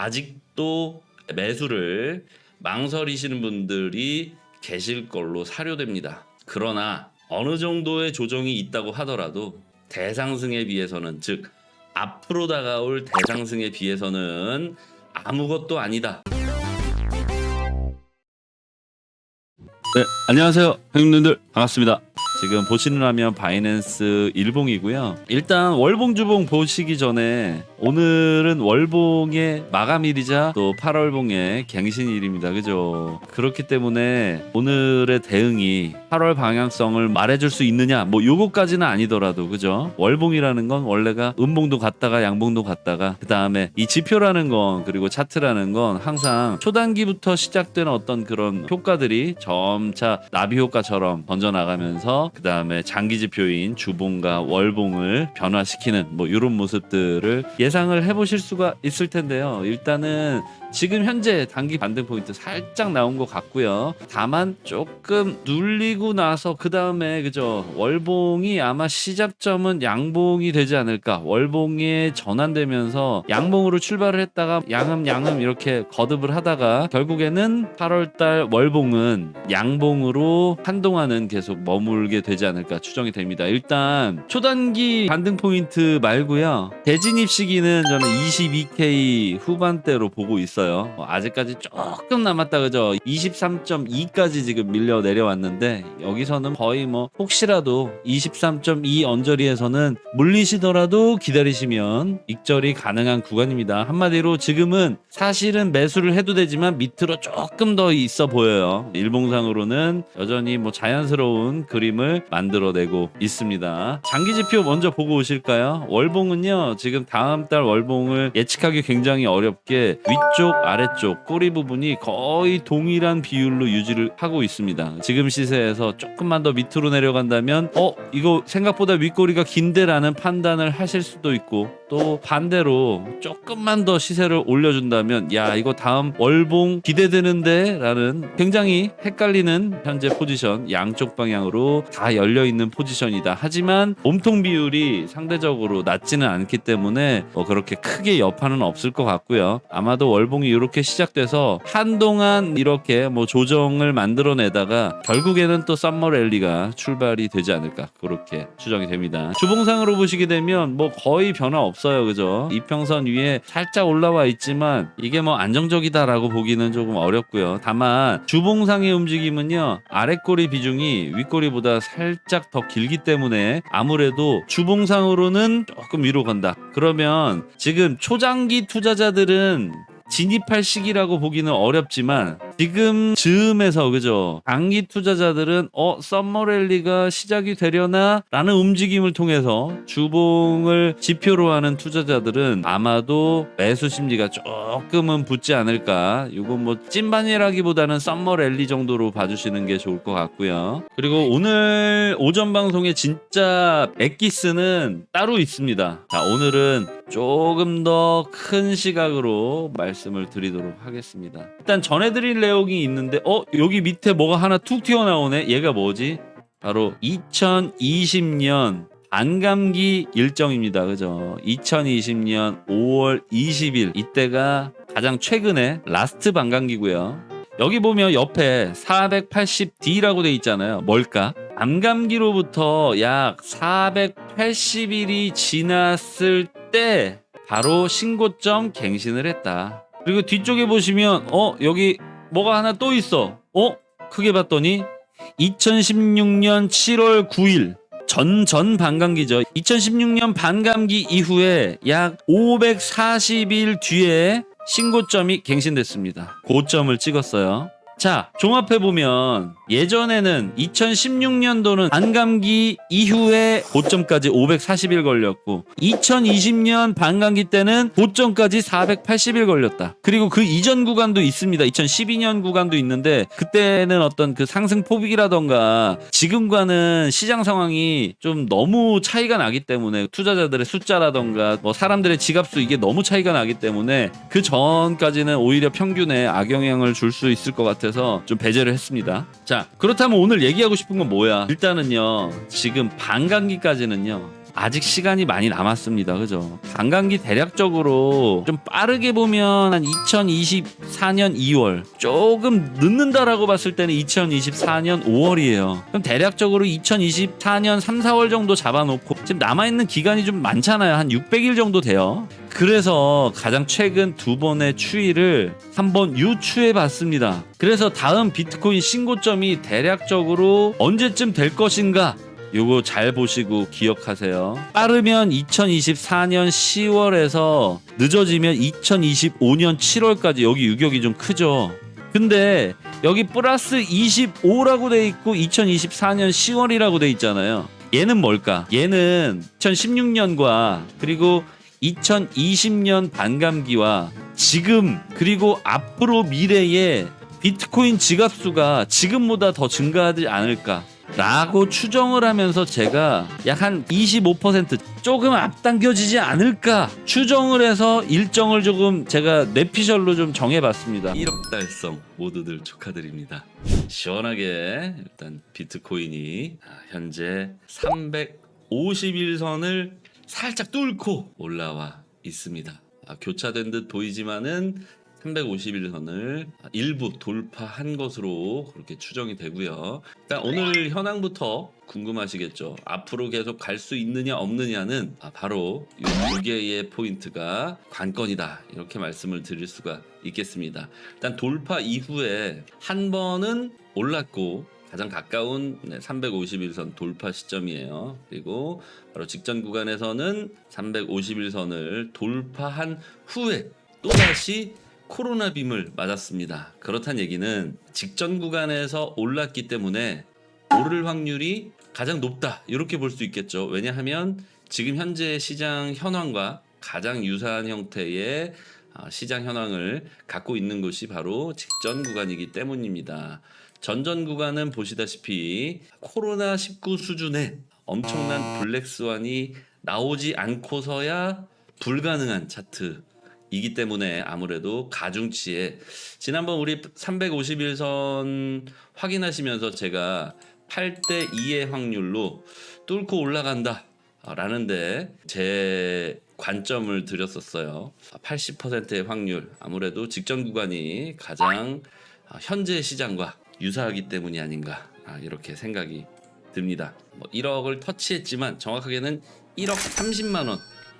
아직도 매수를 망설이시는 분들이 계실 걸로 사료됩니다. 그러나 어느 정도의 조정이 있다고 하더라도 대상승에 비해서는 즉 앞으로 다가올 대상승에 비해서는 아무것도 아니다. 네, 안녕하세요. 형님들 반갑습니다. 지금 보시는 화면 바이낸스 일봉이고요. 일단 월봉 주봉 보시기 전에 오늘은 월봉의 마감일이자 또 8월봉의 갱신일입니다. 그죠? 그렇기 때문에 오늘의 대응이 8월 방향성을 말해줄 수 있느냐 뭐 요거까지는 아니더라도 그죠? 월봉이라는 건 원래가 음봉도 갔다가 양봉도 갔다가 그 다음에 이 지표라는 건 그리고 차트라는 건 항상 초단기부터 시작되는 어떤 그런 효과들이 점차 나비 효과처럼 번져나가면서 그 다음에 장기 지표인 주봉과 월봉을 변화시키는 뭐 이런 모습들을 예 상을 해보실 수가 있을 텐데요. 일단은 지금 현재 단기 반등 포인트 살짝 나온 것 같고요. 다만 조금 눌리고 나서 그 다음에 그죠 월봉이 아마 시작점은 양봉이 되지 않을까. 월봉에 전환되면서 양봉으로 출발을 했다가 양음 양음 이렇게 거듭을 하다가 결국에는 8월달 월봉은 양봉으로 한동안은 계속 머물게 되지 않을까 추정이 됩니다. 일단 초단기 반등 포인트 말고요. 대진입 시기는 저는 22K 후반대로 보고 있어 요. 어, 아직까지 조금 남았다 그죠? 23.2까지 지금 밀려 내려왔는데 여기서는 거의 뭐 혹시라도 23.2 언저리에서는 물리시더라도 기다리시면 익절이 가능한 구간입니다. 한마디로 지금은 사실은 매수를 해도 되지만 밑으로 조금 더 있어 보여요. 일봉상으로는 여전히 뭐 자연스러운 그림을 만들어내고 있습니다. 장기 지표 먼저 보고 오실까요? 월봉은요 지금 다음 달 월봉을 예측하기 굉장히 어렵게 위쪽 아래쪽 꼬리 부분이 거의 동일한 비율로 유지를 하고 있습니다. 지금 시세에서 조금만 더 밑으로 내려간다면 어 이거 생각보다 윗꼬리가 긴데라는 판단을 하실 수도 있고 또 반대로 조금만 더 시세를 올려준다면 야 이거 다음 월봉 기대되는데 라는 굉장히 헷갈리는 현재 포지션 양쪽 방향으로 다 열려 있는 포지션이다. 하지만 몸통 비율이 상대적으로 낮지는 않기 때문에 뭐 그렇게 크게 여파는 없을 것 같고요. 아마도 월봉이 이렇게 시작돼서 한동안 이렇게 뭐 조정을 만들어내다가 결국에는 또 썸머 랠리가 출발이 되지 않을까 그렇게 추정이 됩니다. 주봉상으로 보시게 되면 뭐 거의 변화 없 어요, 그죠? 이평선 위에 살짝 올라와 있지만 이게 뭐 안정적이다라고 보기는 조금 어렵고요. 다만 주봉상의 움직임은요 아래꼬리 비중이 윗꼬리보다 살짝 더 길기 때문에 아무래도 주봉상으로는 조금 위로 간다. 그러면 지금 초장기 투자자들은 진입할 시기라고 보기는 어렵지만 지금 즈음에서 그죠? 장기 투자자들은 어 썸머랠리가 시작이 되려나 라는 움직임을 통해서 주봉을 지표로 하는 투자자들은 아마도 매수 심리가 조금은 붙지 않을까? 이건 뭐 찐반이라기보다는 썸머랠리 정도로 봐주시는 게 좋을 것 같고요. 그리고 오늘 오전 방송에 진짜 엑기스는 따로 있습니다. 자 오늘은 조금 더 큰 시각으로 말씀을 드리도록 하겠습니다. 일단 전해드릴 내 용이 있는데, 어, 여기 밑에 뭐가 하나 툭 튀어나오네? 얘가 뭐지? 바로 2020년 반감기 일정입니다. 그죠? 2020년 5월 20일. 이때가 가장 최근에 라스트 반감기고요. 여기 보면 옆에 480D라고 돼 있잖아요. 뭘까? 암감기로부터 약 480일이 지났을 때 바로 신고점 갱신을 했다. 그리고 뒤쪽에 보시면 어 여기 뭐가 하나 또 있어. 어 크게 봤더니 2016년 7월 9일 전 전 반감기죠. 2016년 반감기 이후에 약 540일 뒤에 신고점이 갱신됐습니다. 고점을 찍었어요. 자, 종합해 보면 예전에는 2016년도는 반감기 이후에 고점까지 540일 걸렸고 2020년 반감기 때는 고점까지 480일 걸렸다. 그리고 그 이전 구간도 있습니다. 2012년 구간도 있는데 그때는 어떤 그 상승 폭이라던가 지금과는 시장 상황이 좀 너무 차이가 나기 때문에 투자자들의 숫자라던가 뭐 사람들의 지갑수 이게 너무 차이가 나기 때문에 그 전까지는 오히려 평균에 악영향을 줄 수 있을 것 같아서 좀 배제를 했습니다. 자, 그렇다면 오늘 얘기하고 싶은 건 뭐야? 일단은요, 지금 반감기까지는요, 아직 시간이 많이 남았습니다. 그죠? 관광기 대략적으로 좀 빠르게 보면 한 2024년 2월 조금 늦는다라고 봤을 때는 2024년 5월이에요. 그럼 대략적으로 2024년 3, 4월 정도 잡아놓고 지금 남아있는 기간이 좀 많잖아요. 한 600일 정도 돼요. 그래서 가장 최근 두 번의 추이를 한번 유추해 봤습니다. 그래서 다음 비트코인 신고점이 대략적으로 언제쯤 될 것인가 요거 잘 보시고 기억하세요. 빠르면 2024년 10월에서 늦어지면 2025년 7월까지 여기 유격이 좀 크죠. 근데 여기 플러스 25라고 돼 있고 2024년 10월이라고 돼 있잖아요. 얘는 뭘까? 얘는 2016년과 그리고 2020년 반감기와 지금 그리고 앞으로 미래에 비트코인 지갑수가 지금보다 더 증가하지 않을까 라고 추정을 하면서 제가 약 한 25% 조금 앞당겨지지 않을까 추정을 해서 일정을 조금 제가 내피셜로 좀 정해봤습니다. 1억 달성 모두들 축하드립니다. 시원하게 일단 비트코인이 아, 현재 351선을 살짝 뚫고 올라와 있습니다. 아, 교차된 듯 보이지만은 351선을 일부 돌파한 것으로 그렇게 추정이 되고요. 일단 오늘 현황부터 궁금하시겠죠. 앞으로 계속 갈 수 있느냐 없느냐는 아, 바로 이 두 개의 포인트가 관건이다. 이렇게 말씀을 드릴 수가 있겠습니다. 일단 돌파 이후에 한 번은 올랐고 가장 가까운 351선 돌파 시점이에요. 그리고 바로 직전 구간에서는 351선을 돌파한 후에 또다시 코로나 빔을 맞았습니다. 그렇단 얘기는 직전 구간에서 올랐기 때문에 오를 확률이 가장 높다. 이렇게 볼 수 있겠죠. 왜냐하면 지금 현재 시장 현황과 가장 유사한 형태의 아, 시장 현황을 갖고 있는 것이 바로 직전 구간이기 때문입니다. 전전 구간은 보시다시피 코로나 19 수준의 엄청난 블랙스완이 나오지 않고서야 불가능한 차트 이기 때문에 아무래도 가중치에 지난번 우리 351선 확인하시면서 제가 8대 2의 확률로 뚫고 올라간다 라는데 제 관점을 드렸었어요. 80%의 확률 아무래도 직전 구간이 가장 현재 시장과 유사하기 때문이 아닌가 아, 이렇게 생각이 듭니다. 뭐 1억을 터치했지만 정확하게는 1억 30만 원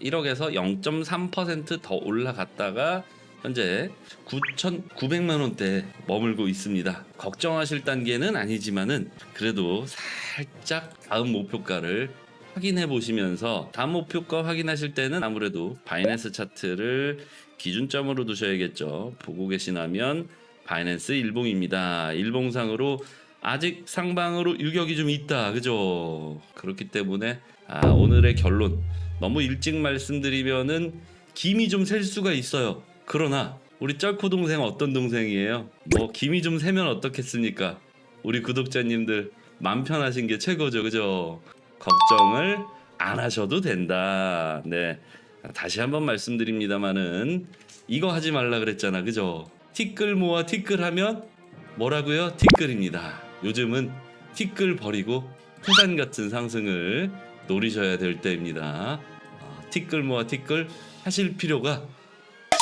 1억에서 0.3%더 올라갔다가 현재 9,900만 원대 머물고 있습니다. 걱정하실 단계는 아니지만은 그래도 살짝 다음 목표가를 확인해 보시면서 다음 목표가 확인하실 때는 아무래도 바이낸스 차트를 기준점으로 두셔야겠죠. 보고 계시다면 바이낸스 일봉입니다. 일봉상으로 아직 상방으로 유격이 좀 있다. 그죠? 그렇기 때문에 아, 오늘의 결론 너무 일찍 말씀드리면은 김이 좀 셀 수가 있어요. 그러나 우리 쩔코 동생 어떤 동생이에요? 뭐 김이 좀 세면 어떻겠습니까? 우리 구독자님들 맘 편하신 게 최고죠, 그죠? 걱정을 안 하셔도 된다. 네, 다시 한번 말씀드립니다만은 이거 하지 말라 그랬잖아, 그죠? 티끌 모아 티끌 하면 뭐라고요? 티끌입니다. 요즘은 티끌 버리고 태산 같은 상승을 노리셔야 될 때입니다. 어, 티끌 모아 티끌 하실 필요가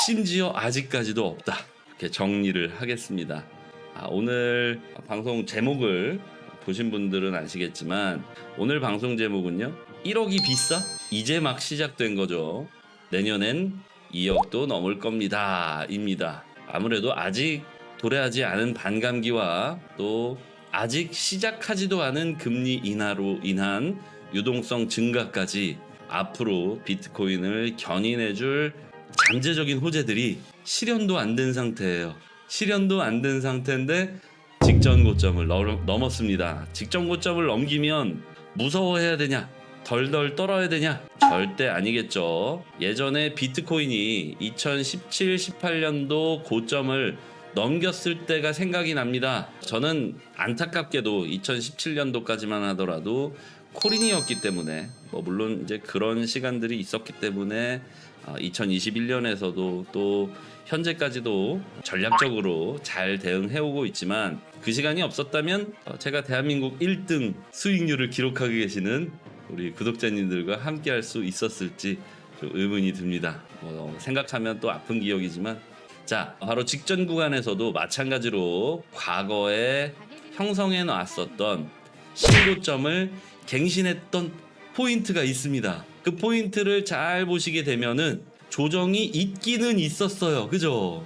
심지어 아직까지도 없다. 이렇게 정리를 하겠습니다. 아, 오늘 방송 제목을 보신 분들은 아시겠지만 오늘 방송 제목은요. 1억이 비싸? 이제 막 시작된 거죠. 내년엔 2억도 넘을 겁니다. 입니다. 아무래도 아직 도래하지 않은 반감기와 또 아직 시작하지도 않은 금리 인하로 인한 유동성 증가까지 앞으로 비트코인을 견인해줄 잠재적인 호재들이 실현도 안 된 상태예요. 실현도 안 된 상태인데 직전 고점을 넘- 넘었습니다. 직전 고점을 넘기면 무서워해야 되냐? 덜덜 떨어야 되냐? 절대 아니겠죠. 예전에 비트코인이 2017, 18년도 고점을 넘겼을 때가 생각이 납니다. 저는 안타깝게도 2017년도까지만 하더라도 코린이었기 때문에 뭐 물론 이제 그런 시간들이 있었기 때문에 2021년에서도 또 현재까지도 전략적으로 잘 대응해오고 있지만 그 시간이 없었다면 어, 제가 대한민국 1등 수익률을 기록하고 계시는 우리 구독자님들과 함께 할 수 있었을지 좀 의문이 듭니다. 뭐 생각하면 또 아픈 기억이지만 자 바로 직전 구간에서도 마찬가지로 과거에 형성해 놨었던 신고점을 갱신했던 포인트가 있습니다. 그 포인트를 잘 보시게 되면은 조정이 있기는 있었어요. 그죠?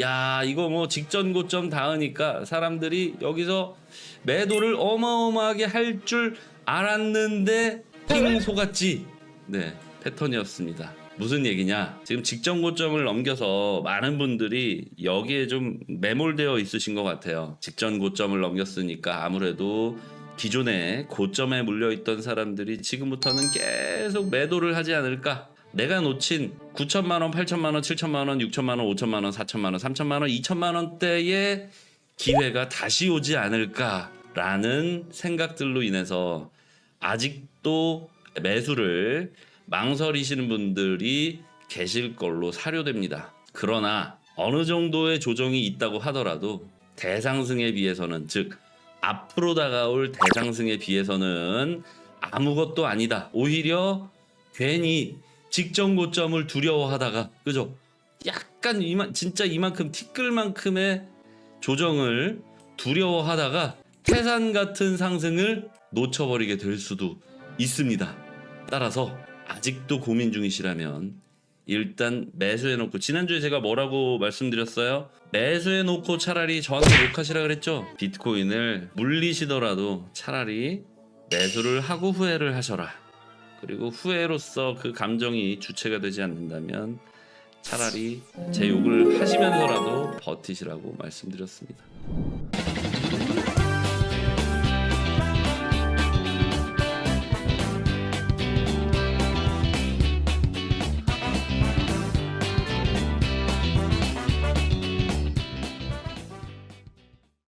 야, 이거 뭐 직전 고점 닿으니까 사람들이 여기서 매도를 어마어마하게 할 줄 알았는데 핑 속았지. 네, 패턴이었습니다. 무슨 얘기냐? 지금 직전 고점을 넘겨서 많은 분들이 여기에 좀 매몰되어 있으신 것 같아요. 직전 고점을 넘겼으니까 아무래도 기존에 고점에 물려있던 사람들이 지금부터는 계속 매도를 하지 않을까? 내가 놓친 9천만 원, 8천만 원, 7천만 원, 6천만 원, 5천만 원, 4천만 원, 3천만 원, 2천만 원대의 기회가 다시 오지 않을까라는 생각들로 인해서 아직도 매수를 망설이시는 분들이 계실 걸로 사료됩니다. 그러나 어느 정도의 조정이 있다고 하더라도 대상승에 비해서는 즉 앞으로 다가올 대상승에 비해서는 아무것도 아니다. 오히려 괜히 직전 고점을 두려워하다가 그죠? 약간 이만 진짜 이만큼 티끌만큼의 조정을 두려워하다가 태산 같은 상승을 놓쳐버리게 될 수도 있습니다. 따라서 아직도 고민 중이시라면 일단 매수해놓고 지난주에 제가 뭐라고 말씀드렸어요? 매수해놓고 차라리 저한테 욕하시라 그랬죠? 비트코인을 물리시더라도 차라리 매수를 하고 후회를 하셔라. 그리고 후회로서 그 감정이 주체가 되지 않는다면 차라리 제 욕을 하시면서라도 버티시라고 말씀드렸습니다.